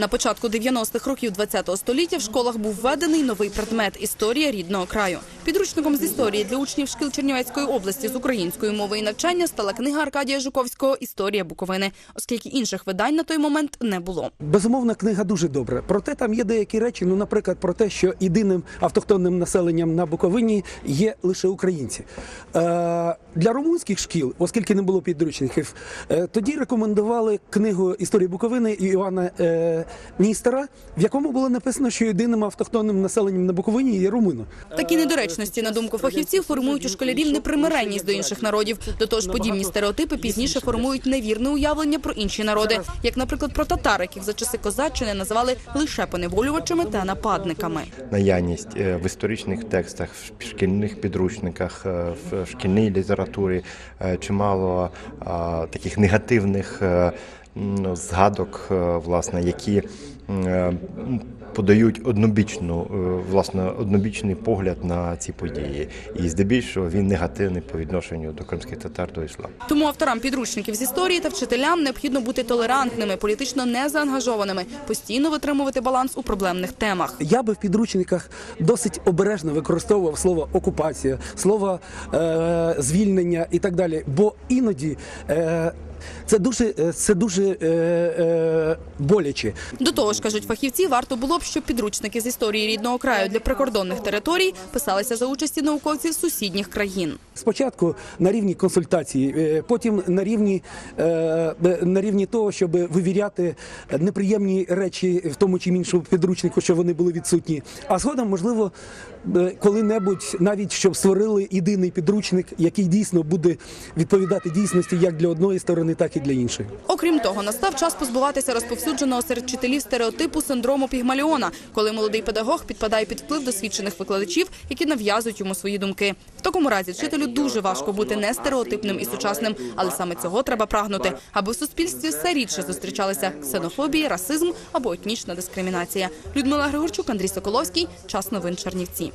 На початку 90-х років ХХ століття в школах був введений новий предмет історія рідного краю. Підручником з історії для учнів шкіл Чернівецької області з української мови і навчання стала книга Аркадія Жуковського Історія Буковини, оскільки інших видань на той момент не було. Безумовно, книга дуже добра. Проте там є деякі речі. Ну, наприклад, про те, що єдиним автохтонним населенням на Буковині є лише українці. Е, для румунських шкіл, оскільки не було підручників, е, тоді рекомендували книгу Історії Буковини Івана Ністера, в якому було написано, що єдиним автохтонним населенням на Буковині є румуни. Такі недоречності, на думку фахівців, формують у школярів непримиренність до інших народів. До того ж, подібні стереотипи пізніше формують невірне уявлення про інші народи, як, наприклад, про татар, яких за часи козаччини називали лише поневолювачами та нападниками. наявність е, в історичних текстах, в шкільних підручниках, е, в шкільній літературі е, чимало таких негативних згадок, е, власне, які подають однобічну, е, власне, однобічний погляд на ці події. І здебільшого він негативний по відношенню до кримських татар до ісламу. Тому авторам підручників з історії та вчителям необхідно бути толерантними, політично незаангажованими, постійно витримувати баланс у проблемних темах. Я би в підручниках досить обережно використовував слово окупація, слово е, звільнення і так далі. Бо іноді е, це дуже, е, це дуже е, е, боляче. До того ж, кажуть фахівці, варто було б, щоб підручники з історії рідного краю для прикордонних територій писалися за участі науковців сусідніх країн. Спочатку на рівні консультації, е, потім на рівні, е, на рівні того, щоб вивіряти неприємні речі в тому чи іншому підручнику, що вони були відсутні. А згодом, можливо, коли-небудь навіть щоб створили єдиний підручник, який дійсно буде відповідати дійсності як для одної сторони, так і для іншої. Окрім того, настав час позбуватися розповсюдженого серед вчителів стереотипу синдрому Пігмаліона, коли молодий педагог підпадає під вплив досвідчених викладачів, які нав'язують йому свої думки. В такому разі вчителю дуже важко бути не стереотипним і сучасним, але саме цього треба прагнути, аби в суспільстві все рідше зустрічалися ксенофобія, расизм або етнічна дискримінація. Людмила Григорчук, Андрій Соколовський. Час новин Чернівці.